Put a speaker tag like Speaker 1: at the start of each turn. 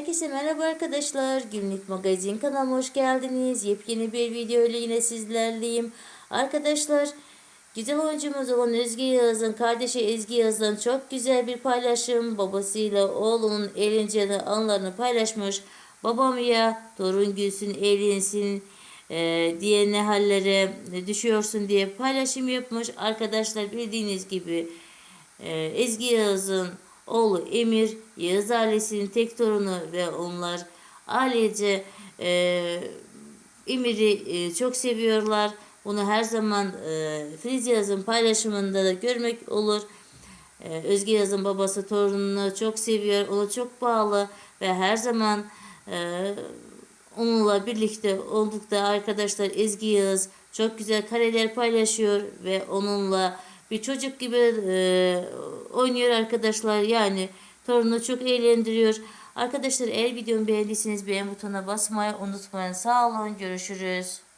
Speaker 1: Herkese merhaba arkadaşlar. Günlük magazin kanalıma hoş geldiniz. Yepyeni bir video ile yine sizlerleyim. Arkadaşlar güzel oyuncumuz olan Özge Yağız'ın kardeşi Ezgi Yağız'dan çok güzel bir paylaşım. Babasıyla oğlunun eğlenceli anlarını paylaşmış. Babam ya torun gülsün eğlensin e, diye ne hallere düşüyorsun diye paylaşım yapmış. Arkadaşlar bildiğiniz gibi ee, Ezgi Yağız'ın oğlu Emir, Yağız ailesinin tek torunu ve onlar ailece e, Emir'i e, çok seviyorlar. Bunu her zaman e, Filiz Yağız'ın paylaşımında da görmek olur. E, Özge Yağız'ın babası torununu çok seviyor, ona çok bağlı ve her zaman e, onunla birlikte oldukta arkadaşlar Ezgi Yağız çok güzel kareler paylaşıyor ve onunla bir çocuk gibi e, oynuyor arkadaşlar. Yani torunu çok eğlendiriyor. Arkadaşlar eğer videomu beğendiyseniz beğen butonuna basmayı unutmayın. Sağ olun. Görüşürüz.